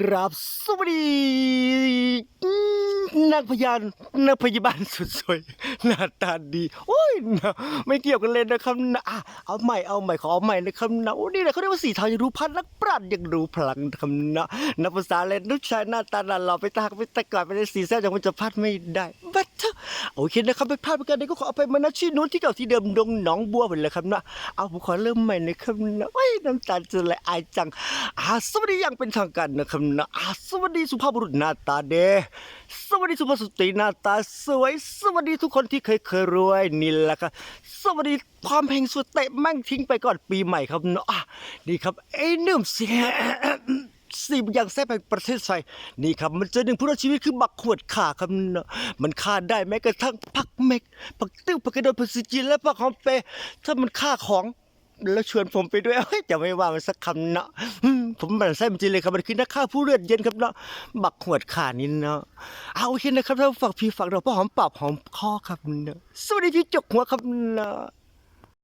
กราบสวัสดีนางพยานนางพยาบาลสุดสวยหน้าตาดี โอ้ยนะไม่เกี่ยวกันเลยนะครับนะอะเอาใหม่เอาใหม่ขอเอาใหม่นะครับนะโอ้นี่แหละเขาเรียกว่าสีเทายังรู้พันนักปราชญ์ยังรู้พลังนะครับนะนักภาษาเล่นลูกชายหน้าตาหล่อไปตากไปตะกอดไปในสีแซ่บยังมันจะพลาดไม่ได้บัดโอเคนะครับไม่พลาดประการใดก็ขอเอาไปมาณที่นู้นที่เก่าที่เดิมดงหนองบัวไปเลยครับนะเอาผมขอเริ่มใหม่นะครับนะโอ้ยน้ำตาจะไหลอายจังอาสวัสดีอย่างเป็นทางการนะครับนะอาสวัสดีสุภาพบุรุษหน้าตาเดสวัสดีสุภาพสตรีหน้าตาสวย สวัสดีทุกคนที่เคยเคยรวยนี่แหละครับสวัสดีความเฮงสุดเตะแม่งทิ้งไปก่อนปีใหม่ครับเนาะอะนี่ครับไอ้เนื่มเสีย สี่อย่างแซ่บแห่งประเทศไทยนี่ครับมันเจอหนึ่งผู้รอดชีวิตคือบักขวดข่าครับเนาะมันฆ่าได้แม้กระทั่งผักเม็กผักติ้วผักกระโดดผักซีจีนและผักหอมเปถ้ามันฆ่าของแล้วชวนผมไปด้วยจะไม่ว่ามันสักคำเนาะผมมันไส้จริงเลยครับมันคือนักฆ่าผู้เลือดเย็นครับเนาะบักขวดขานี่เนาะเอาโอเคนะครับถ้าฝากพี่ฝากเราพ่อหอมปากหอมคอครับเนาะสวัสดีพี่จกหัวครับเนาะ